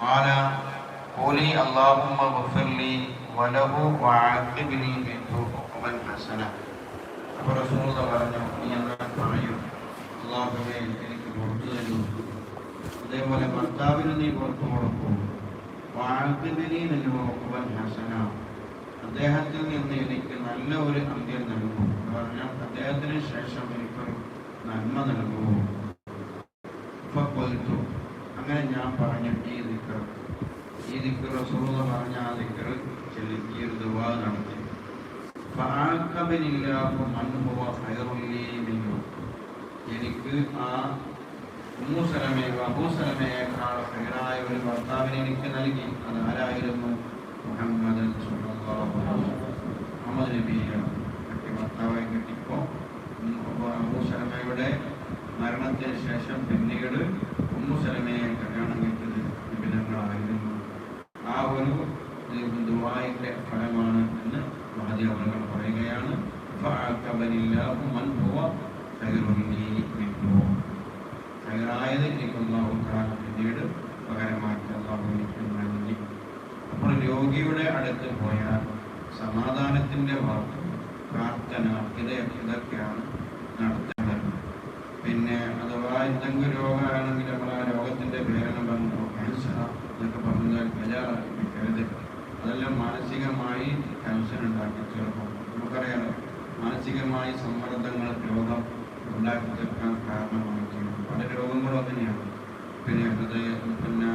قال قولي اللهم اغفر لي وله وعاقبني منه عقبا حسنا അപ്പോൾ റസൂൽ പറഞ്ഞു നീ എന്താ പറയും അള്ളാഹുവേ എനിക്ക് പുറത്തു തരൂ അതേപോലെ ഭർത്താവിന് നീ പുറത്തു കൊടുക്കൂ വാഴ്ത്തിനെ നൽകുവാൻ ഹസന അദ്ദേഹത്തിൽ നിന്ന് എനിക്ക് നല്ല ഒരു അന്ത്യം നൽകൂ എന്ന് പറഞ്ഞാൽ അദ്ദേഹത്തിന് ശേഷം എനിക്കൊരു നന്മ നൽകൂ ഇപ്പൊ കൊൽത്തു അങ്ങനെ ഞാൻ പറഞ്ഞ ഈ ദിക്കർ ഈ ദിക്കർ റസൂല പറഞ്ഞ ആ ദിക്കർ ചൊല്ലി ഈ ഒരു ദുവാ നടത്തി. എനിക്ക് ആ ഉമ്മു സലമയെ ഹൈറായ ഒരു ഭർത്താവിനെ എനിക്ക് നൽകി. അത് ആരായിരുന്നു? മുഹമ്മദ്. മുഹമ്മദ് നബിയാണ് മറ്റേ ഭർത്താവായി കിട്ടിയപ്പോൾ അബൂസലമയുടെ മരണത്തിന് ശേഷം പിന്നീട് ഉമ്മു കല്യാണം കഴിച്ചത് ആ ഒരു ദുബായിന്റെ ഫലമാണ് എന്ന് പറയുകയാണ്. ഖൈറായത് എനിക്ക് പിന്നീട് പകരമാക്കി അപ്പോൾ രോഗിയുടെ അടുത്ത് പോയാൽ സമാധാനത്തിന്റെ വാക്ക് പ്രാർത്ഥന ഇത് ഇതൊക്കെയാണ് നടത്തേണ്ടത്. പിന്നെ അഥവാ എന്തെങ്കിലും രോഗമാണെങ്കിൽ നമ്മൾ ആ രോഗത്തിന്റെ പേരെല്ലാം പറഞ്ഞു ക്യാൻസർ എന്നൊക്കെ പറഞ്ഞാൽ ബജാറാക്കരുത് അതെല്ലാം മാനസികമായി ടെൻഷൻ ഉണ്ടാക്കി ചേർക്കും നമുക്കറിയാലോ മാനസികമായി സമ്മർദ്ദങ്ങൾ രോഗം ഉണ്ടാക്കി തീർക്കാൻ കാരണമായി പല രോഗങ്ങളും അങ്ങനെയാണ്. പിന്നെ ഹൃദയ പിന്നെ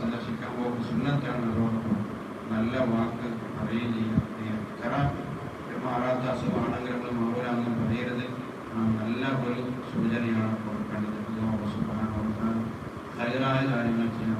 സന്ദർശിക്കാൻ പോകുന്ന സുന്നത്താണ് അതോടൊപ്പം നല്ല വാക്ക് പറയുകയും ചെയ്യാം. കാരണം അസുഖമാണെങ്കിൽ നമ്മൾ മൗരാന്നും പറയരുത്. നല്ല ഒരു സൂചനയാണ് കൊടുക്കേണ്ടത് സുബ്ഹാനഹു ഹൈറായ കാര്യങ്ങൾ ചെയ്യാൻ